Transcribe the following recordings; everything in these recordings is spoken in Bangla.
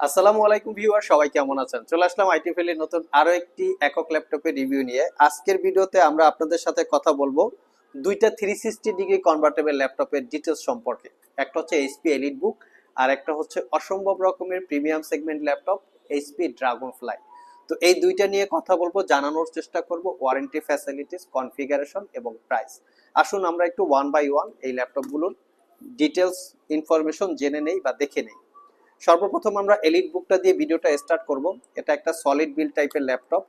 আসসালামু আলাইকুম ভিউয়ার, সবাই কেমন আছেন? চলে আসলাম আইটি ফেলের নতুন আরও একটি একক ল্যাপটপের রিভিউ নিয়ে। আজকের ভিডিওতে আমরা আপনাদের সাথে কথা বলব দুইটা থ্রি সিক্সটি ডিগ্রি কনভার্টেবল ল্যাপটপের ডিটেলস সম্পর্কে। একটা হচ্ছে এইচপি এলিট বুক আর একটা হচ্ছে অসম্ভব রকমের premium segment laptop HP Dragonfly তো এই দুইটা নিয়ে কথা বলব, জানানোর চেষ্টা করব ওয়ারেন্টি ফ্যাসিলিটিস কনফিগারেশন এবং প্রাইস আসুন আমরা একটু ওয়ান বাই ওয়ান এই ল্যাপটপগুলোর ডিটেলস ইনফরমেশন জেনে নেই বা দেখে নেই। সর্বপ্রথম আমরা এলিট বুকটা দিয়ে ভিডিওটা স্টার্ট করব। এটা একটা সলিড বিল টাইপের ল্যাপটপ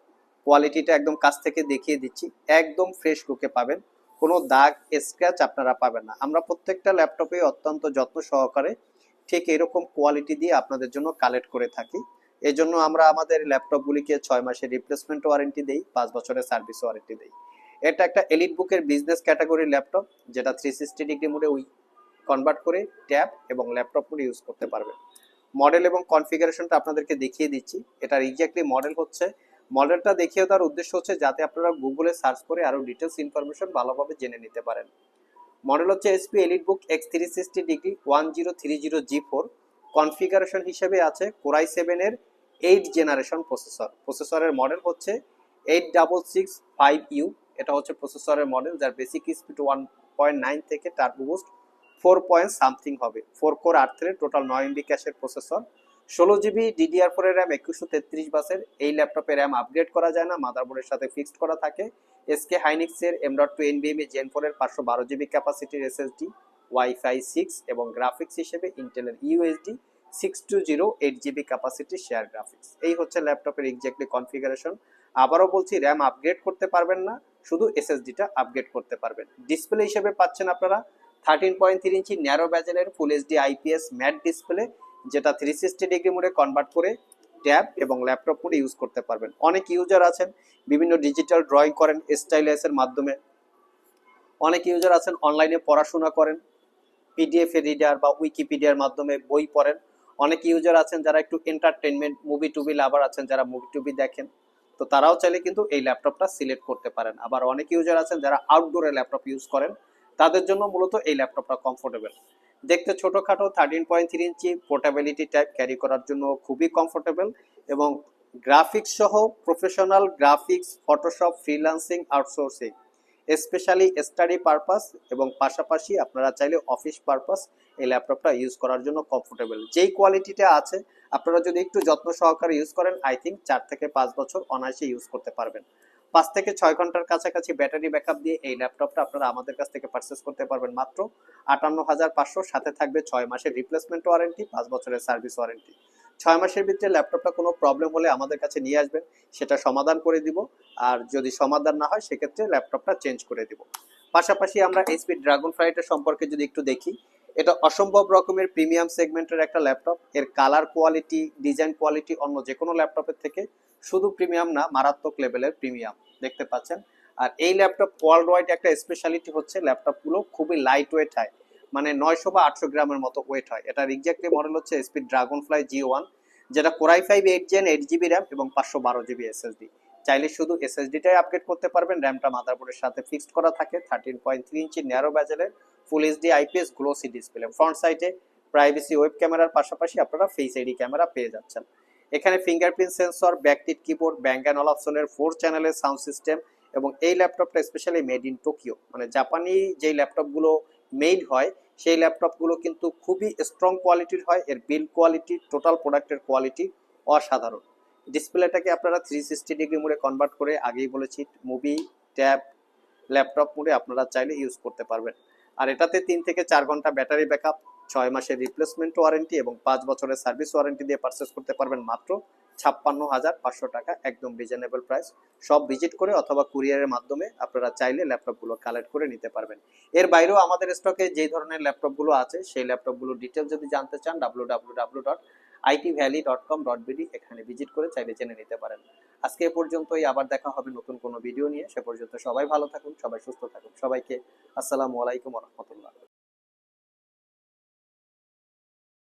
কোয়ালিটিটা একদম কাছ থেকে দেখিয়ে দিচ্ছি। একদম ফ্রেশ লুকে পাবেন। কোনো দাগ স্ক্র্যাচ আপনারা পাবেন না। আমরা প্রত্যেকটা ল্যাপটপে অত্যন্ত যত্ন সহকারে ঠিক এরকম কোয়ালিটি দিয়ে আপনাদের জন্য কালেক্ট করে থাকি। এই জন্য আমরা আমাদের ল্যাপটপগুলিকে ছয় মাসের রিপ্লেসমেন্ট ওয়ারেন্টি দেই, পাঁচ বছরের সার্ভিস ওয়ারেন্টি দেই। এটা একটা এলিট বুকের বিজনেস ক্যাটাগরির ল্যাপটপ যেটা থ্রি সিক্সটি ডিগ্রি মোডে উই কনভার্ট করে ট্যাব এবং ল্যাপটপ মোডে ইউজ করতে পারবেন। মডেল এবং কনফিগারেশনটা আপনাদেরকে দেখিয়ে দিচ্ছি। এটার এক্স্যাক্টলি মডেল হচ্ছে। মডেলটা দেখিয়ে দেওয়ার উদ্দেশ্য হচ্ছে যাতে আপনারা গুগলে সার্চ করে আরও ডিটেলস ইনফরমেশন ভালোভাবে জেনে নিতে পারেন। মডেল হচ্ছে HP EliteBook X three sixty degree one zero three zero G four configuration হিসেবে আছে কোরাই সেভেনের এইট জেনারেশন প্রসেসর প্রসেসরের মডেল হচ্ছে eight double six five U এটা হচ্ছে প্রসেসরের মডেল যার basic speed one point nine থেকে turbo boost four point something হবে। ফোর কোর আট থ্রেড, টোটাল নয় এমবি ক্যাশের প্রসেসর। ষোলো জিবি ডিডিআর ফোরের র্যাম একুশশো তেত্রিশ বাসের। এই ল্যাপটপে র্যাম আপগ্রেড করা যায় না মাদারবোর্ডের সাথে ফিক্সড করা থাকে। এসকে হাইনিক্সের এম ডট টু এনবিএমই জেন ফোরের পাঁচশো বারো জিবি ক্যাপাসিটির এসএসডি ওয়াইফাই সিক্স এবং গ্রাফিক্স হিসেবে ইন্টেলের UHD six two zero eight GB capacity share graphics এই হচ্ছে ল্যাপটপের এক্স্যাক্টলি কনফিগারেশন আবারও বলছি র্যাম আপগ্রেড করতে পারবেন না, শুধু এসএসডিটা আপগ্রেড করতে পারবেন। ডিসপ্লে হিসেবে পাচ্ছেন আপনারা thirteen point three inch narrow ব্যাজেলের full HD IPS matte display যেটা থ্রি সিক্সটি ডিগ্রি মোডে কনভার্ট করে ট্যাব এবং ল্যাপটপ মোডে ইউজ করতে পারবেন। অনেক ইউজার আছেন, বিভিন্ন ডিজিটাল ড্রয়িং করেন স্টাইলাইস এর মাধ্যমে। অনেক ইউজার আছেন অনলাইনে পড়াশোনা করেন পিডিএফ রিডার বা উইকিপিডিয়ার মাধ্যমে বই পড়েন। অনেক ইউজার আছেন যারা একটু এন্টারটেনমেন্ট মুভি টুবি লাভার আছেন, যারা মুভি টুবি দেখেন। তো তারাও চাইলে কিন্তু এই ল্যাপটপটা সিলেক্ট করতে পারেন। আবার অনেক ইউজার আছেন যারা আউটডোরে ল্যাপটপ ইউজ করেন তাদের জন্য মূলত এই ল্যাপটপটা কমফোর্টেবল দেখতে ছোটখাটো thirteen point three inch portability type carry করার জন্য খুবই কমফোর্টেবল এবং গ্রাফিক্স সহ professional graphics Photoshop freelancing outsourcing specially study purpose এবং পাশাপাশি আপনারা চাইলে অফিস পারপাস এই ল্যাপটপটা ইউজ করার জন্য কমফোর্টেবল যেই কোয়ালিটিটা আছে, আপনারা যদি একটু যত্ন সহকারে ইউজ করেন আই থিঙ্ক চার থেকে পাঁচ বছর অনায়াসে ইউজ করতে পারবেন। পাঁচ থেকে ছয় ঘণ্টার কাছাকাছি ব্যাটারি ব্যাকআপ দিয়ে এই ল্যাপটপটা আপনারা আমাদের কাছ থেকে পারচেস করতে পারবেন মাত্র আটান্ন হাজার পাঁচশো সাথে থাকবে ছয় মাসের রিপ্লেসমেন্ট ওয়ারেন্টি পাঁচ বছরের সার্ভিস ওয়ারেন্টি ছয় মাসের ভিতরে ল্যাপটপটা কোনো প্রবলেম হলে আমাদের কাছে নিয়ে আসবেন, সেটা সমাধান করে দিব। আর যদি সমাধান না হয়, সেক্ষেত্রে ল্যাপটপটা চেঞ্জ করে দিব। পাশাপাশি আমরা এইচপি ড্রাগন ফ্লাইটের সম্পর্কে যদি একটু দেখি এটা অসম্ভব রকমের প্রিমিয়াম সেগমেন্টের একটা ল্যাপটপ। এর কালার কোয়ালিটি, ডিজাইন কোয়ালিটি অন্য যে কোনো ল্যাপটপের থেকে শুধু প্রিমিয়াম না, মারাত্মক লেভেলের প্রিমিয়াম দেখতে পাচ্ছেন। আর এই ল্যাপটপ ওয়ার্ল্ড ওয়াইড একটা স্পেশালিটি হচ্ছে, ল্যাপটপগুলো খুবই লাইট ওয়েট হয়। মানে নয়শো বা আটশো গ্রামের মতো ওয়েট হয়। এটার এক্স্যাক্টলি মডেল হচ্ছে HP dragon fly G one যেটা core i five eight gen eight GB RAM এবং পাঁচশো বারো জিবি এসএসডি চাইলে শুধু এসএসডিটাই আপগ্রেড করতে পারবেন। র্যামটা মাদারবোর্ডের সাথে ফিক্সড করা থাকে thirteen point three inch narrow ব্যাজেলের full HD IPS glossy display front সাইডে প্রাইভেসি ওয়েব ক্যামেরার পাশাপাশি আপনারা ফেস আইডি ক্যামেরা পেয়ে যাচ্ছেন। এখানে fingerprint sensor backlit keyboard bank and all অপশনের ফোর চ্যানেলের সাউন্ড সিস্টেম এবং এই ল্যাপটপটা স্পেশালি মেড ইন টোকিও মানে জাপানি যেই ল্যাপটপগুলো মেড হয়, সেই ল্যাপটপগুলো কিন্তু খুবই স্ট্রং কোয়ালিটির হয়। এর বিল কোয়ালিটি টোটাল প্রোডাক্টের কোয়ালিটি অসাধারণ। ডিসপ্লেটাকে আপনারা থ্রি সিক্সটি ডিগ্রি মোডে কনভার্ট করে আগেই বলেছি মুভি ট্যাব ল্যাপটপ মোডে আপনারা চাইলে ইউজ করতে পারবেন। আর এটাতে তিন থেকে চার ঘণ্টা ব্যাটারি ব্যাকআপ ছয় মাসের রিপ্লেসমেন্ট ওয়ারেন্টি এবং পাঁচ বছরের সার্ভিস ওয়ারেন্টি দিয়ে পারচেস করতে পারবেন মাত্র ছাপ্পান্ন হাজার পাঁচশো টাকা, একদম রিজনেবল প্রাইস সব ভিজিট করে অথবা কুরিয়ারের মাধ্যমে আপনারা চাইলে ল্যাপটপগুলো কালেক্ট করে নিতে পারবেন। এর বাইরেও আমাদের স্টকে যে ধরনের ল্যাপটপগুলো আছে, সেই ল্যাপটপগুলো ডিটেল যদি জানতে চান W W W dot valley dot com এখানে ভিজিট করে চাইলে জেনে নিতে পারেন। আজকে এ পর্যন্তই, আবার দেখা হবে নতুন কোনো ভিডিও নিয়ে। সে পর্যন্ত সবাই ভালো থাকুন, সবাই সুস্থ থাকুন। সবাইকে আসসালামু আলাইকুম রহমতুল্লাহ।